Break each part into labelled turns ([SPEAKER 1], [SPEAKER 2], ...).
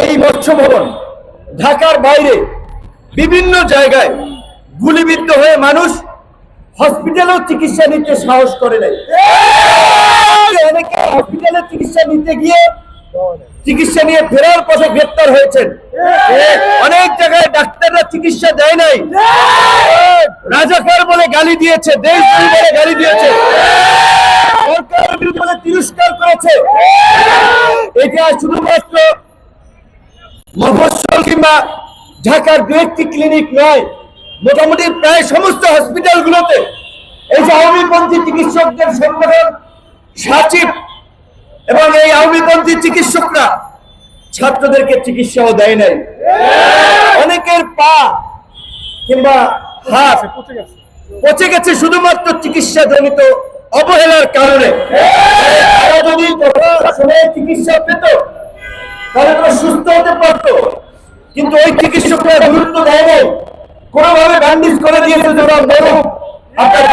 [SPEAKER 1] এই মৎস্য ভবন ঢাকার বাইরে বিভিন্ন জায়গায় গুলিবিদ্ধ হয়ে মানুষ হসপিটালেও চিকিৎসা নিতে সাহস করে অনেকে হসপিটালে চিকিৎসা নিতে গিয়ে চিকিৎসা নিয়ে ফেরার পথে গ্রেপ্তার হয়েছেন। অনেক জায়গায় ডাক্তাররা চিকিৎসা দেয় নাই। রাজাকার বলে গালি দিয়েছে, দেশ বলে গালি দিয়েছে। তিরস্কার করেছে। এটা শুধুমাত্র মফস্বল কিংবা ঢাকার দু একটি ক্লিনিক নয়, মোটামুটি প্রায় সমস্ত হসপিটালগুলোতে এই যে আওয়ামীপন্থী চিকিৎসকদের সংগঠন সচিব এবং এই আওয়ামীপন্থী চিকিৎসকরা ছাত্রদেরকে চিকিৎসাও দেয় নাই। অনেকের পা কিংবা হাত পচে গেছে শুধুমাত্র চিকিৎসা জনিত অবহেলার কারণে। তারা যদি চিকিৎসা পেত সুস্থ হতে পারতো। কিন্তু ওই চিকিৎসকরা গুরুত্ব দেয় নাই কোনোভাবে ব্যান্ডেজ করে দিয়েছে যারা মরম আপনার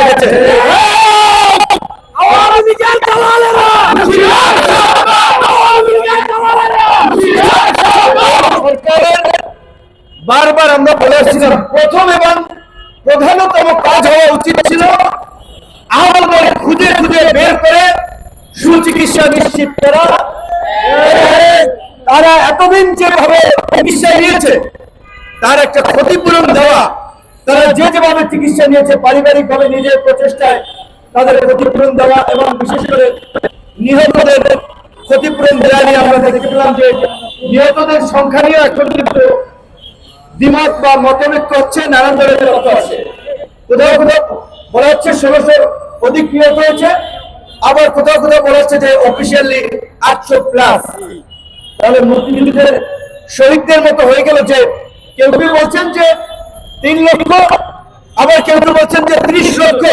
[SPEAKER 1] সরকারের বারবার আমরা বলে আসছিলাম, প্রথম এবং প্রধানতম কাজ হওয়া উচিত ছিল আহ্বানের খুঁজে খুঁজে বের করে সুচিকিৎসা নিশ্চিত করা। এতদিন যেভাবে চিকিৎসা নিয়েছে। তার একটা ক্ষতিপূরণ দেওয়া, তারা যে যেভাবে চিকিৎসা নিয়েছে পারিবারিক ভাবে নিজের প্রচেষ্টায় তাদের ক্ষতিপূরণ দেওয়া এবং বিশেষ করে নিহতদের ক্ষতিপূরণ দেওয়া নিয়ে আমরা দেখতে পেলাম যে নিহতদের সংখ্যা নিয়ে এখন দ্বিমত বা মতনৈক্য হচ্ছে, নানান ধরনের মত আছে। কোথাও কোথাও বলা হচ্ছে ষোলোশো অধিক নিহত হয়েছে, আবার কোথাও কোথাও বলা হচ্ছে যে অফিসিয়ালি আটশো প্লাস তাহলে মুক্তিযুদ্ধের শহীদদের মতো হয়ে গেল যে কেউ বলছেন যে তিন লক্ষ, আবার কেউ বলছেন যে ত্রিশ লক্ষ।